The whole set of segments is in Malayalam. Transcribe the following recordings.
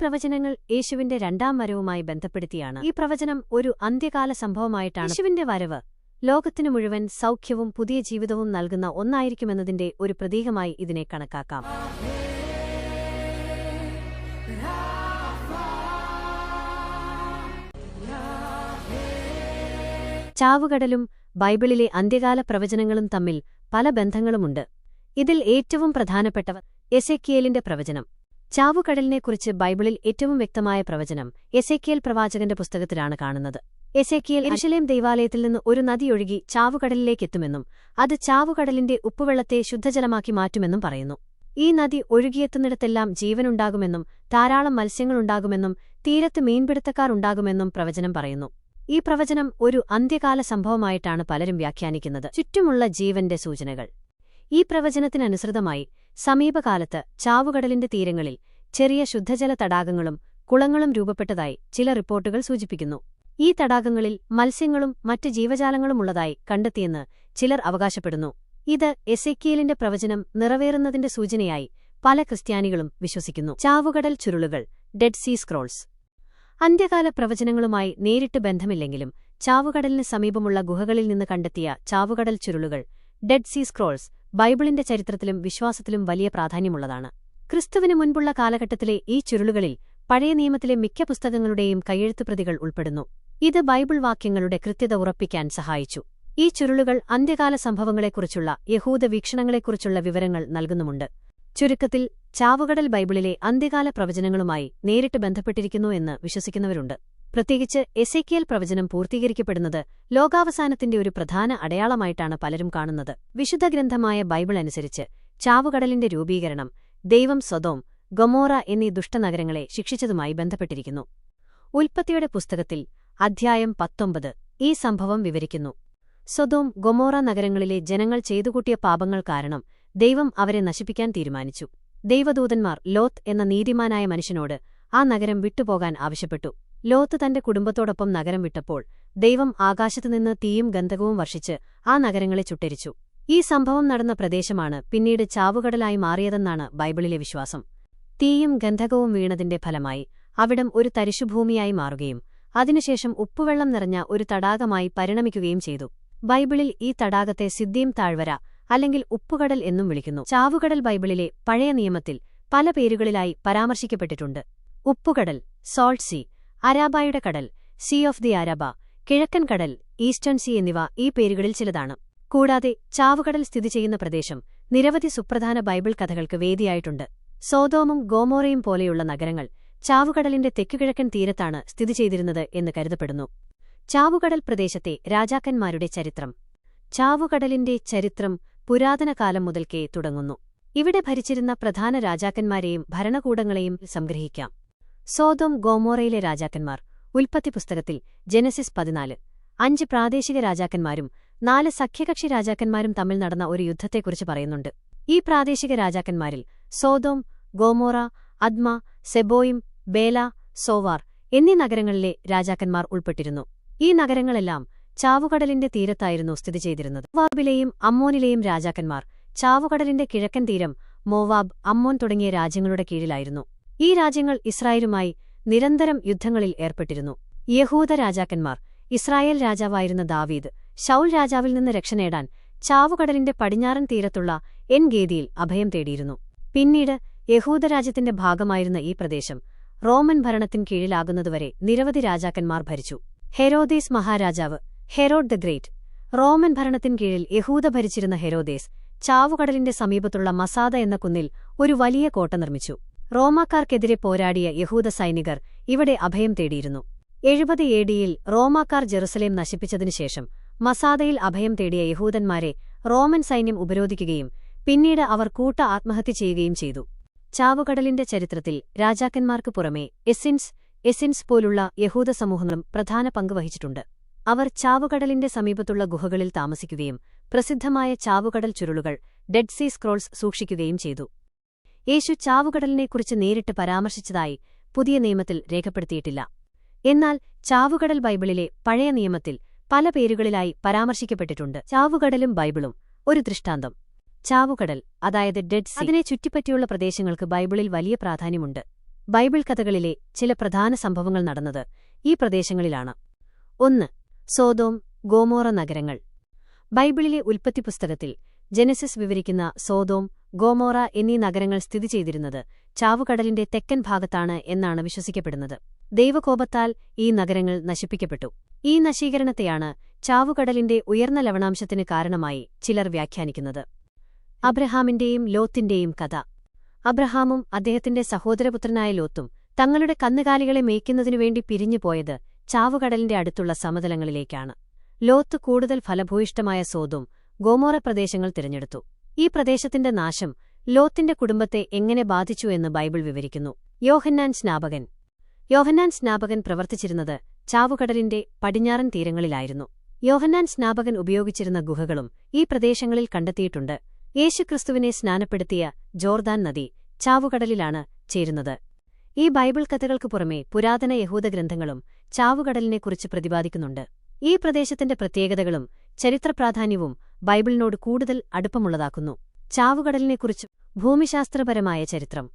പ്രവചനങ്ങൾ യേശുവിന്റെ രണ്ടാം വരവുമായി ബന്ധപ്പെടുത്തിയാണ്. ഈ പ്രവചനം ഒരു അന്ത്യകാല സംഭവമായിട്ടാണ്. യേശുവിന്റെ വരവ് ലോകത്തിനു മുഴുവൻ സൗഖ്യവും പുതിയ ജീവിതവും നൽകുന്ന ഒന്നായിരിക്കുമെന്നതിന്റെ ഒരു പ്രതീകമായി ഇതിനെ കണക്കാക്കാം. ചാവുകടലും ബൈബിളിലെ അന്ത്യകാല പ്രവചനങ്ങളും തമ്മിൽ പല ബന്ധങ്ങളുമുണ്ട്. ഇതിൽ ഏറ്റവും പ്രധാനപ്പെട്ടവ എസെക്കിയേലിന്റെ പ്രവചനം. ചാവുകടലിനെക്കുറിച്ച് ബൈബിളിൽ ഏറ്റവും വ്യക്തമായ പ്രവചനം എസെക്കിയേൽ പ്രവാചകന്റെ പുസ്തകത്തിലാണ് കാണുന്നത്. എസെക്കിയേൽ ഇരുശലേം ദൈവാലയത്തിൽ നിന്ന് ഒരു നദിയൊഴുകി ചാവുകടലിലേക്കെത്തുമെന്നും അത് ചാവുകടലിന്റെ ഉപ്പുവെള്ളത്തെ ശുദ്ധജലമാക്കി മാറ്റുമെന്നും പറയുന്നു. ഈ നദി ഒഴുകിയെത്തുന്നിടത്തെല്ലാം ജീവനുണ്ടാകുമെന്നും ധാരാളം മത്സ്യങ്ങളുണ്ടാകുമെന്നും തീരത്ത് മീൻപിടുത്തക്കാരുണ്ടാകുമെന്നും പ്രവചനം പറയുന്നു. ഈ പ്രവചനം ഒരു അന്ത്യകാല സംഭവമായിട്ടാണ് പലരും വ്യാഖ്യാനിക്കുന്നത്. ചുറ്റുമുള്ള ജീവന്റെ സൂചനകൾ. ഈ പ്രവചനത്തിനനുസൃതമായി സമീപകാലത്ത് ചാവുകടലിന്റെ തീരങ്ങളിൽ ചെറിയ ശുദ്ധജല തടാകങ്ങളും കുളങ്ങളും രൂപപ്പെട്ടതായി ചില റിപ്പോർട്ടുകൾ സൂചിപ്പിക്കുന്നു. ഈ തടാകങ്ങളിൽ മത്സ്യങ്ങളും മറ്റ് ജീവജാലങ്ങളുമുള്ളതായി കണ്ടെത്തിയെന്ന് ചിലർ അവകാശപ്പെടുന്നു. ഇത് എസെക്കിയലിന്റെ പ്രവചനം നിറവേറുന്നതിന്റെ സൂചനയായി പല ക്രിസ്ത്യാനികളും വിശ്വസിക്കുന്നു. ചാവുകടൽ ചുരുളുകൾ ഡെഡ് സീ സ്ക്രോൾസ് അന്ത്യകാല പ്രവചനങ്ങളുമായി നേരിട്ട് ബന്ധമില്ലെങ്കിലും ചാവുകടലിന് സമീപമുള്ള ഗുഹകളിൽ നിന്ന് കണ്ടെത്തിയ ചാവുകടൽ ചുരുളുകൾ ഡെഡ് സീ സ്ക്രോൾസ് ബൈബിളിന്റെ ചരിത്രത്തിലും വിശ്വാസത്തിലും വലിയ പ്രാധാന്യമുള്ളതാണ്. ക്രിസ്തുവിന് മുൻപുള്ള കാലഘട്ടത്തിലെ ഈ ചുരുളുകളിൽ പഴയ നിയമത്തിലെ മിക്ക പുസ്തകങ്ങളുടെയും കയ്യെഴുത്തുപ്രതികൾ ഉൾപ്പെടുന്നു. ഇത് ബൈബിൾ വാക്യങ്ങളുടെ കൃത്യത ഉറപ്പിക്കാൻ സഹായിച്ചു. ഈ ചുരുളുകൾ അന്ത്യകാല സംഭവങ്ങളെക്കുറിച്ചുള്ള യഹൂദ വീക്ഷണങ്ങളെക്കുറിച്ചുള്ള വിവരങ്ങൾ നൽകുന്നുമുണ്ട്. ചുരുക്കത്തിൽ ചാവുകടൽ ബൈബിളിലെ അന്ത്യകാല പ്രവചനങ്ങളുമായി നേരിട്ട് ബന്ധപ്പെട്ടിരിക്കുന്നു എന്ന് വിശ്വസിക്കുന്നവരുണ്ട്. പ്രത്യേകിച്ച് എസെക്കിയൽ പ്രവചനം പൂർത്തീകരിക്കപ്പെടുന്നത് ലോകാവസാനത്തിന്റെ ഒരു പ്രധാന അടയാളമായിട്ടാണ് പലരും കാണുന്നത്. വിശുദ്ധ ഗ്രന്ഥമായ ബൈബിൾ അനുസരിച്ച് ചാവുകടലിന്റെ രൂപീകരണം ദൈവം സ്വതോം ഗൊമോറ എന്നീ ദുഷ്ടനഗരങ്ങളെ ശിക്ഷിച്ചതുമായി ബന്ധപ്പെട്ടിരിക്കുന്നു. ഉൽപ്പത്തിയുടെ പുസ്തകത്തിൽ അധ്യായം പത്തൊമ്പത് ഈ സംഭവം വിവരിക്കുന്നു. സ്വതോം ഗൊമോറ നഗരങ്ങളിലെ ജനങ്ങൾ ചെയ്തുകൂട്ടിയ പാപങ്ങൾ കാരണം ദൈവം അവരെ നശിപ്പിക്കാൻ തീരുമാനിച്ചു. ദൈവദൂതന്മാർ ലോത്ത് എന്ന നീതിമാനായ മനുഷ്യനോട് ആ നഗരം വിട്ടുപോകാൻ ആവശ്യപ്പെട്ടു. ലോത്ത് തന്റെ കുടുംബത്തോടൊപ്പം നഗരം വിട്ടപ്പോൾ ദൈവം ആകാശത്തുനിന്ന് തീയും ഗന്ധകവും വർഷിച്ച് ആ നഗരങ്ങളെ ചുട്ടരിച്ചു. ഈ സംഭവം നടന്ന പ്രദേശമാണ് പിന്നീട് ചാവുകടലായി മാറിയതെന്നാണ് ബൈബിളിലെ വിശ്വാസം. തീയും ഗന്ധകവും വീണതിന്റെ ഫലമായി അവിടം ഒരു തരിശുഭൂമിയായി മാറുകയും അതിനുശേഷം ഉപ്പുവെള്ളം നിറഞ്ഞ ഒരു തടാകമായി പരിണമിക്കുകയും ചെയ്തു. ബൈബിളിൽ ഈ തടാകത്തെ സിദ്ധിയും താഴ്വര അല്ലെങ്കിൽ ഉപ്പുകടൽ എന്നും വിളിക്കുന്നു. ചാവുകടൽ ബൈബിളിലെ പഴയ നിയമത്തിൽ പല പേരുകളിലായി പരാമർശിക്കപ്പെട്ടിട്ടുണ്ട്. ഉപ്പുകടൽ സോൾട്ട് സീ അരാബായുടെ കടൽ സീ ഓഫ് ദി അരാബ കിഴക്കൻ കടൽ ഈസ്റ്റേൺ സീ എന്നിവ ഈ പേരുകളിൽ ചിലതാണ്. കൂടാതെ ചാവുകടൽ സ്ഥിതി ചെയ്യുന്ന പ്രദേശം നിരവധി സുപ്രധാന ബൈബിൾ കഥകൾക്ക് വേദിയായിട്ടുണ്ട്. സോതോമും ഗോമോറയും പോലെയുള്ള നഗരങ്ങൾ ചാവുകടലിന്റെ തെക്കുകിഴക്കൻ തീരത്താണ് സ്ഥിതി ചെയ്തിരുന്നത് എന്ന് കരുതപ്പെടുന്നു. ചാവുകടൽ പ്രദേശത്തെ രാജാക്കന്മാരുടെ ചരിത്രം. ചാവുകടലിന്റെ ചരിത്രം പുരാതന കാലം മുതൽക്കേ തുടങ്ങുന്നു. ഇവിടെ ഭരിച്ചിരുന്ന പ്രധാന രാജാക്കന്മാരെയും ഭരണകൂടങ്ങളെയും സംഗ്രഹിക്കാം. സോതോം ഗോമോറയിലെ രാജാക്കന്മാർ. ഉൽപ്പത്തി പുസ്തകത്തിൽ ജനസിസ് പതിനാല്. അഞ്ച് പ്രാദേശിക രാജാക്കന്മാരും നാല് സഖ്യകക്ഷി രാജാക്കന്മാരും തമ്മിൽ നടന്ന ഒരു യുദ്ധത്തെക്കുറിച്ച് പറയുന്നുണ്ട്. ഈ പ്രാദേശിക രാജാക്കന്മാരിൽ Sodom Gomorrah Admah Zeboiim Bela Zoar എന്നീ നഗരങ്ങളിലെ രാജാക്കന്മാർ ഉൾപ്പെട്ടിരുന്നു. ഈ നഗരങ്ങളെല്ലാം ചാവുകടലിന്റെ തീരത്തായിരുന്നു സ്ഥിതി ചെയ്തിരുന്നത്. മോവാബിലെയും അമ്മോനിലെയും രാജാക്കന്മാർ ചാവുകടലിന്റെ കിഴക്കൻ തീരം മോവാബ് അമ്മോൻ തുടങ്ങിയ രാജ്യങ്ങളുടെ കീഴിലായിരുന്നു. ഈ രാജ്യങ്ങൾ ഇസ്രായേലുമായി നിരന്തരം യുദ്ധങ്ങളിൽ ഏർപ്പെട്ടിരുന്നു. യഹൂദ രാജാക്കന്മാർ ഇസ്രായേൽ രാജാവായിരുന്ന ദാവീദ് ഷൌൽ രാജാവിൽ നിന്ന് രക്ഷ നേടാൻ ചാവുകടലിന്റെ പടിഞ്ഞാറൻ തീരത്തുള്ള എൻ ഗേദിയിൽ അഭയം തേടിയിരുന്നു. പിന്നീട് യഹൂദരാജ്യത്തിന്റെ ഭാഗമായിരുന്ന ഈ പ്രദേശം റോമൻ ഭരണത്തിൻ കീഴിലാകുന്നതുവരെ നിരവധി രാജാക്കന്മാർ ഭരിച്ചു. ഹെരോദേസ് മഹാരാജാവ് ഹെറോഡ് ദ ഗ്രേറ്റ് റോമൻ ഭരണത്തിൻ കീഴിൽ യഹൂദ ഭരിച്ചിരുന്ന ഹെരോദേസ് ചാവുകടലിന്റെ സമീപത്തുള്ള മസാദ എന്ന കുന്നിൽ ഒരു വലിയ കോട്ട നിർമ്മിച്ചു. റോമാക്കാർക്കെതിരെ പോരാടിയ യഹൂദ സൈനികർ ഇവിടെ അഭയം തേടിയിരുന്നു. എഴുപത് എ ഡിയിൽ റോമാക്കാർ ജെറുസലേം നശിപ്പിച്ചതിനുശേഷം മസാദയിൽ അഭയം തേടിയ യഹൂദന്മാരെ റോമൻ സൈന്യം ഉപരോധിക്കുകയും പിന്നീട് അവർ കൂട്ട ആത്മഹത്യ ചെയ്യുകയും ചെയ്തു. ചാവുകടലിന്റെ ചരിത്രത്തിൽ രാജാക്കന്മാർക്ക് പുറമേ എസിൻസ് എസിൻസ് പോലുള്ള യഹൂദ സമൂഹങ്ങളും പ്രധാന പങ്ക് വഹിച്ചിട്ടുണ്ട്. അവർ ചാവുകടലിന്റെ സമീപത്തുള്ള ഗുഹകളിൽ താമസിക്കുകയും പ്രസിദ്ധമായ ചാവുകടൽ ചുരുളുകൾ ഡെഡ് സീ സ്ക്രോൾസ് സൂക്ഷിക്കുകയും ചെയ്തു. യേശു ചാവുകടലിനെക്കുറിച്ച് നേരിട്ട് പരാമർശിച്ചതായി പുതിയ നിയമത്തിൽ രേഖപ്പെടുത്തിയിട്ടില്ല. എന്നാൽ ചാവുകടൽ ബൈബിളിലെ പഴയ നിയമത്തിൽ പല പേരുകളിലായി പരാമർശിക്കപ്പെട്ടിട്ടുണ്ട്. ചാവുകടലും ബൈബിളും. ഒരു ദൃഷ്ടാന്തം. ചാവുകടൽ അതായത് ഡെഡ് സീ അതിനെ ചുറ്റിപ്പറ്റിയുള്ള പ്രദേശങ്ങൾക്ക് ബൈബിളിൽ വലിയ പ്രാധാന്യമുണ്ട്. ബൈബിൾ കഥകളിലെ ചില പ്രധാന സംഭവങ്ങൾ നടന്നത് ഈ പ്രദേശങ്ങളിലാണ്. ഒന്ന് സോതോം ഗോമോറ നഗരങ്ങൾ. ബൈബിളിലെ ഉൽപ്പത്തി പുസ്തകത്തിൽ ജെനസിസ് വിവരിക്കുന്ന സോതോം ഗോമോറ എന്നീ നഗരങ്ങൾ സ്ഥിതി ചെയ്തിരുന്നത് ചാവുകടലിന്റെ തെക്കൻ ഭാഗത്താണ് എന്നാണ് വിശ്വസിക്കപ്പെടുന്നത്. ദൈവകോപത്താൽ ഈ നഗരങ്ങൾ നശിപ്പിക്കപ്പെട്ടു. ഈ നശീകരണത്തെയാണ് ചാവുകടലിന്റെ ഉയർന്ന ലവണാംശത്തിന് കാരണമായി ചിലർ വ്യാഖ്യാനിക്കുന്നത്. അബ്രഹാമിന്റെയും ലോത്തിന്റെയും കഥ. അബ്രഹാമും അദ്ദേഹത്തിന്റെ സഹോദരപുത്രനായ ലോത്തും തങ്ങളുടെ കന്നുകാലികളെ മേയ്ക്കുന്നതിനുവേണ്ടി പിരിഞ്ഞുപോയത് ചാവുകടലിന്റെ അടുത്തുള്ള സമതലങ്ങളിലേക്കാണ്. ലോത്ത് കൂടുതൽ ഫലഭൂയിഷ്ടമായ സോതും ഗോമോറ പ്രദേശങ്ങൾ തിരഞ്ഞെടുത്തു. ഈ പ്രദേശത്തിന്റെ നാശം ലോത്തിന്റെ കുടുംബത്തെ എങ്ങനെ ബാധിച്ചു എന്ന് ബൈബിൾ വിവരിക്കുന്നു. യോഹന്നാൻ സ്നാപകൻ. യോഹന്നാൻ സ്നാപകൻ പ്രവർത്തിച്ചിരുന്നത് ചാവുകടലിന്റെ പടിഞ്ഞാറൻ തീരങ്ങളിലായിരുന്നു. യോഹന്നാൻ സ്നാപകൻ ഉപയോഗിച്ചിരുന്ന ഗുഹകളും ഈ പ്രദേശങ്ങളിൽ കണ്ടെത്തിയിട്ടുണ്ട്. യേശുക്രിസ്തുവിനെ സ്നാനപ്പെടുത്തിയ ജോർദാൻ നദി ചാവുകടലിലാണ് ചേരുന്നത്. ഈ ബൈബിൾ കഥകൾക്കു പുറമെ പുരാതന യഹൂദ ഗ്രന്ഥങ്ങളും ചാവുകടലിനെക്കുറിച്ച് പ്രതിപാദിക്കുന്നുണ്ട്. ഈ പ്രദേശത്തിന്റെ പ്രത്യേകതകളും ചരിത്രപ്രാധാന്യവും ബൈബിളിനോട് കൂടുതൽ അടുപ്പമുള്ളതാക്കുന്നു. ചാവുകടലിനെക്കുറിച്ച് ഭൂമിശാസ്ത്രപരമായ ചരിത്രം.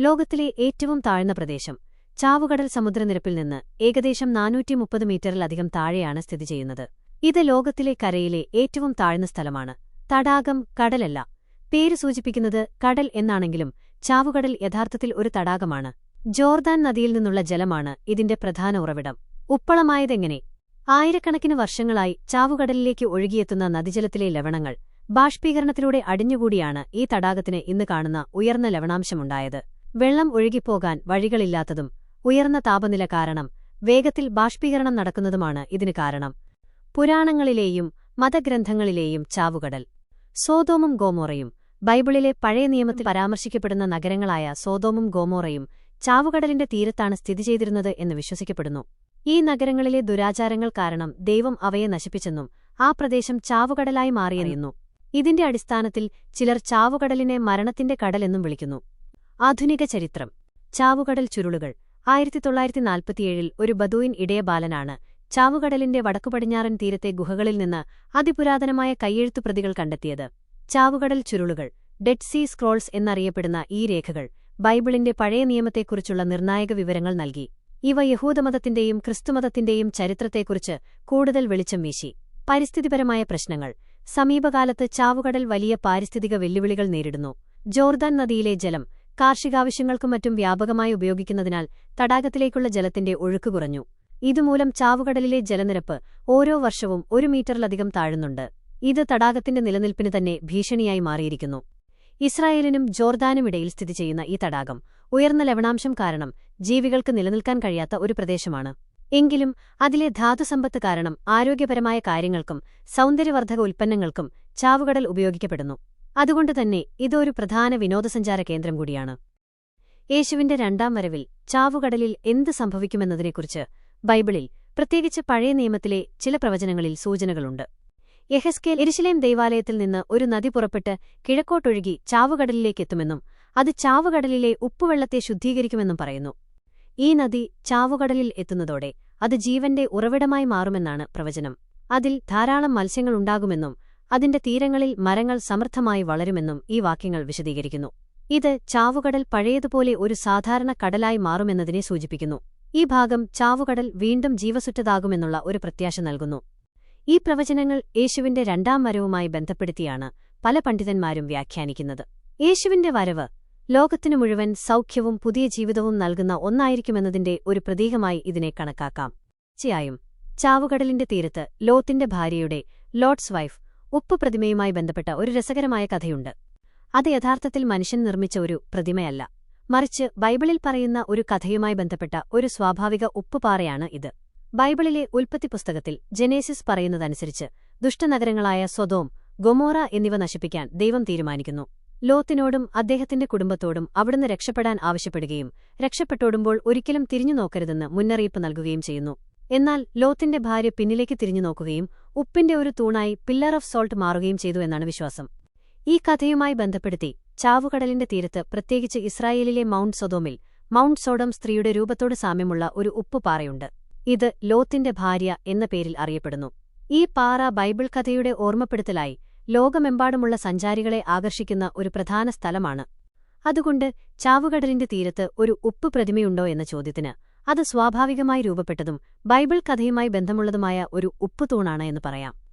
ലോകത്തിലെ ഏറ്റവും താഴ്ന്ന പ്രദേശം. ചാവുകടൽ സമുദ്രനിരപ്പിൽ നിന്ന് ഏകദേശം നാനൂറ്റി മുപ്പത് മീറ്ററിലധികം താഴെയാണ് സ്ഥിതി ചെയ്യുന്നത്. ഇത് ലോകത്തിലെ കരയിലെ ഏറ്റവും താഴ്ന്ന സ്ഥലമാണ്. തടാകം കടലല്ല. പേര് സൂചിപ്പിക്കുന്നത് കടൽ എന്നാണെങ്കിലും ചാവുകടൽ യഥാർത്ഥത്തിൽ ഒരു തടാകമാണ്. ജോർദാൻ നദിയിൽ നിന്നുള്ള ജലമാണ് ഇതിന്റെ പ്രധാന ഉറവിടം. ഉപ്പളമായതെങ്ങനെ? ആയിരക്കണക്കിന് വർഷങ്ങളായി ചാവുകടലിലേക്ക് ഒഴുകിയെത്തുന്ന നദിജലത്തിലെ ലവണങ്ങൾ ബാഷ്പീകരണത്തിലൂടെ അടിഞ്ഞുകൂടിയാണ് ഈ തടാകത്തിന് ഇന്ന് കാണുന്ന ഉയർന്ന ലവണാംശമുണ്ടായത്. വെള്ളം ഒഴുകിപ്പോകാൻ വഴികളില്ലാത്തതും ഉയർന്ന താപനില കാരണം വേഗത്തിൽ ബാഷ്പീകരണം നടക്കുന്നതുമാണ് ഇതിന് കാരണം. പുരാണങ്ങളിലെയും മതഗ്രന്ഥങ്ങളിലെയും ചാവുകടൽ. സോതോമും ഗോമോറയും ബൈബിളിലെ പഴയ നിയമത്തിൽ പരാമർശിക്കപ്പെടുന്ന നഗരങ്ങളായ സോതോമും ഗോമോറയും ചാവുകടലിന്റെ തീരത്താണ് സ്ഥിതി ചെയ്തിരുന്നത് എന്ന് വിശ്വസിക്കപ്പെടുന്നു. ഈ നഗരങ്ങളിലെ ദുരാചാരങ്ങൾ കാരണം ദൈവം അവയെ നശിപ്പിച്ചെന്നും ആ പ്രദേശം ചാവുകടലായി മാറിയെന്നു ഇതിന്റെ അടിസ്ഥാനത്തിൽ ചിലർ ചാവുകടലിനെ മരണത്തിന്റെ കടലെന്നും വിളിക്കുന്നു. ആധുനിക ചരിത്രം. ചാവുകടൽ ചുരുളുകൾ. ആയിരത്തി തൊള്ളായിരത്തി നാൽപ്പത്തിയേഴിൽ ഒരു ബദൂയിൻ ഇടയ ബാലനാണ് ചാവുകടലിന്റെ വടക്കുപടിഞ്ഞാറൻ തീരത്തെ ഗുഹകളിൽ നിന്ന് അതിപുരാതനമായ കയ്യെഴുത്തു പ്രതികൾ കണ്ടെത്തിയത്. ചാവുകടൽ ചുരുളുകൾ ഡെഡ് സീ സ്ക്രോൾസ് എന്നറിയപ്പെടുന്ന ഈ രേഖകൾ ബൈബിളിന്റെ പഴയ നിയമത്തെക്കുറിച്ചുള്ള നിർണായക വിവരങ്ങൾ നൽകി. ഇവ യഹൂദമതത്തിന്റെയും ക്രിസ്തുമതത്തിന്റെയും ചരിത്രത്തെക്കുറിച്ച് കൂടുതൽ വെളിച്ചം വീശി. പരിസ്ഥിതിപരമായ പ്രശ്നങ്ങൾ. സമീപകാലത്ത് ചാവുകടൽ വലിയ പാരിസ്ഥിതിക വെല്ലുവിളികൾ നേരിടുന്നു. ജോർദാൻ നദിയിലെ ജലം കാർഷികാവശ്യങ്ങൾക്കും മറ്റും വ്യാപകമായി ഉപയോഗിക്കുന്നതിനാൽ തടാകത്തിലേക്കുള്ള ജലത്തിന്റെ ഒഴുക്ക് കുറഞ്ഞു. ഇതുമൂലം ചാവുകടലിലെ ജലനിരപ്പ് ഓരോ വർഷവും ഒരു മീറ്ററിലധികം താഴുന്നുണ്ട്. ഇത് തടാകത്തിന്റെ നിലനിൽപ്പിന് തന്നെ ഭീഷണിയായി മാറിയിരിക്കുന്നു. ഇസ്രായേലിനും ജോർദാനുമിടയിൽ സ്ഥിതി ചെയ്യുന്ന ഈ തടാകം ഉയർന്ന ലവണാംശം കാരണം ജീവികൾക്ക് നിലനിൽക്കാൻ കഴിയാത്ത ഒരു പ്രദേശമാണ്. എങ്കിലും അതിലെ ധാതുസമ്പത്ത് കാരണം ആരോഗ്യപരമായ കാര്യങ്ങൾക്കും സൗന്ദര്യവർദ്ധക ഉൽപ്പന്നങ്ങൾക്കും ചാവുകടൽ ഉപയോഗിക്കപ്പെടുന്നു. അതുകൊണ്ടുതന്നെ ഇതൊരു പ്രധാന വിനോദസഞ്ചാര കേന്ദ്രം കൂടിയാണ്. യേശുവിന്റെ രണ്ടാം വരവിൽ ചാവുകടലിൽ എന്ത് സംഭവിക്കുമെന്നതിനെക്കുറിച്ച് ബൈബിളിൽ പ്രത്യേകിച്ച് പഴയ നിയമത്തിലെ ചില പ്രവചനങ്ങളിൽ സൂചനകളുണ്ട്. യഹസ്കേൽ എരിശിലേം ദൈവാലയത്തിൽ നിന്ന് ഒരു നദി പുറപ്പെട്ട് കിഴക്കോട്ടൊഴുകി ചാവുകടലിലേക്കെത്തുമെന്നും അത് ചാവുകടലിലെ ഉപ്പുവെള്ളത്തെ ശുദ്ധീകരിക്കുമെന്നും പറയുന്നു. ഈ നദി ചാവുകടലിൽ എത്തുന്നതോടെ അത് ജീവന്റെ ഉറവിടമായി മാറുമെന്നാണ് പ്രവചനം. അതിൽ ധാരാളം മത്സ്യങ്ങളുണ്ടാകുമെന്നും അതിന്റെ തീരങ്ങളിൽ മരങ്ങൾ സമൃദ്ധമായി വളരുമെന്നും ഈ വാക്യങ്ങൾ വിശദീകരിക്കുന്നു. ഇത് ചാവുകടൽ പഴയതുപോലെ ഒരു സാധാരണ കടലായി മാറുമെന്നതിനെ സൂചിപ്പിക്കുന്നു. ഈ ഭാഗം ചാവുകടൽ വീണ്ടും ജീവസുറ്റതാകുമെന്നുള്ള ഒരു പ്രത്യാശ നൽകുന്നു. ഈ പ്രവചനങ്ങൾ യേശുവിന്റെ രണ്ടാം വരവുമായി ബന്ധപ്പെടുത്തിയാണ് പല പണ്ഡിതന്മാരും വ്യാഖ്യാനിക്കുന്നത്. യേശുവിന്റെ വരവ് ലോകത്തിനു മുഴുവൻ സൗഖ്യവും പുതിയ ജീവിതവും നൽകുന്ന ഒന്നായിരിക്കുമെന്നതിന്റെ ഒരു പ്രതീകമായി ഇതിനെ കണക്കാക്കാം. തീർച്ചയായും ചാവുകടലിന്റെ തീരത്ത് ലോത്തിന്റെ ഭാര്യയുടെ ലോട്ട്സ് വൈഫ് ഉപ്പ് പ്രതിമയുമായി ബന്ധപ്പെട്ട ഒരു രസകരമായ കഥയുണ്ട്. അത് യഥാർത്ഥത്തിൽ മനുഷ്യൻ നിർമ്മിച്ച ഒരു പ്രതിമയല്ല. മറിച്ച് ബൈബിളിൽ പറയുന്ന ഒരു കഥയുമായി ബന്ധപ്പെട്ട ഒരു സ്വാഭാവിക ഉപ്പുപാറയാണ് ഇത്. ബൈബിളിലെ ഉൽപ്പത്തി പുസ്തകത്തിൽ ജനേസിസ് പറയുന്നതനുസരിച്ച് ദുഷ്ടനഗരങ്ങളായ സ്വതോം ഗൊമോറ എന്നിവ നശിപ്പിക്കാൻ ദൈവം തീരുമാനിക്കുന്നു. ലോത്തിനോടും അദ്ദേഹത്തിന്റെ കുടുംബത്തോടും അവിടുന്ന് രക്ഷപ്പെടാൻ ആവശ്യപ്പെടുകയും രക്ഷപ്പെട്ടോടുമ്പോൾ ഒരിക്കലും തിരിഞ്ഞു നോക്കരുതെന്ന് മുന്നറിയിപ്പ് നൽകുകയും ചെയ്യുന്നു. എന്നാൽ ലോത്തിന്റെ ഭാര്യ പിന്നിലേക്ക് തിരിഞ്ഞു നോക്കുകയും ഉപ്പിന്റെ ഒരു തൂണായി പില്ലർ ഓഫ് സോൾട്ട് മാറുകയും ചെയ്തു എന്നാണ് വിശ്വാസം. ഈ കഥയുമായി ബന്ധപ്പെടുത്തി ചാവുകടലിന്റെ തീരത്ത് പ്രത്യേകിച്ച് ഇസ്രായേലിലെ മൗണ്ട് സൊദോമിൽ മൗണ്ട് സോഡം സ്ത്രീയുടെ രൂപത്തോട് സാമ്യമുള്ള ഒരു ഉപ്പുപാറയുണ്ട് ഇത് ലോത്തിന്റെ ഭാര്യ എന്ന പേരിൽ അറിയപ്പെടുന്നു. ഈ പാറ ബൈബിൾ കഥയുടെ ഓർമ്മപ്പെടുത്തലായി ലോകമെമ്പാടുമുള്ള സഞ്ചാരികളെ ആകർഷിക്കുന്ന ഒരു പ്രധാന സ്ഥലമാണ്. അതുകൊണ്ട് ചാവുകടലിന്റെ തീരത്ത് ഒരു ഉപ്പ് പ്രതിമയുണ്ടോ എന്ന ചോദ്യത്തിന് അത് സ്വാഭാവികമായി രൂപപ്പെട്ടതും ബൈബിൾ കഥയുമായി ബന്ധമുള്ളതുമായ ഒരു ഉപ്പുതൂണാണ് എന്ന് പറയാം.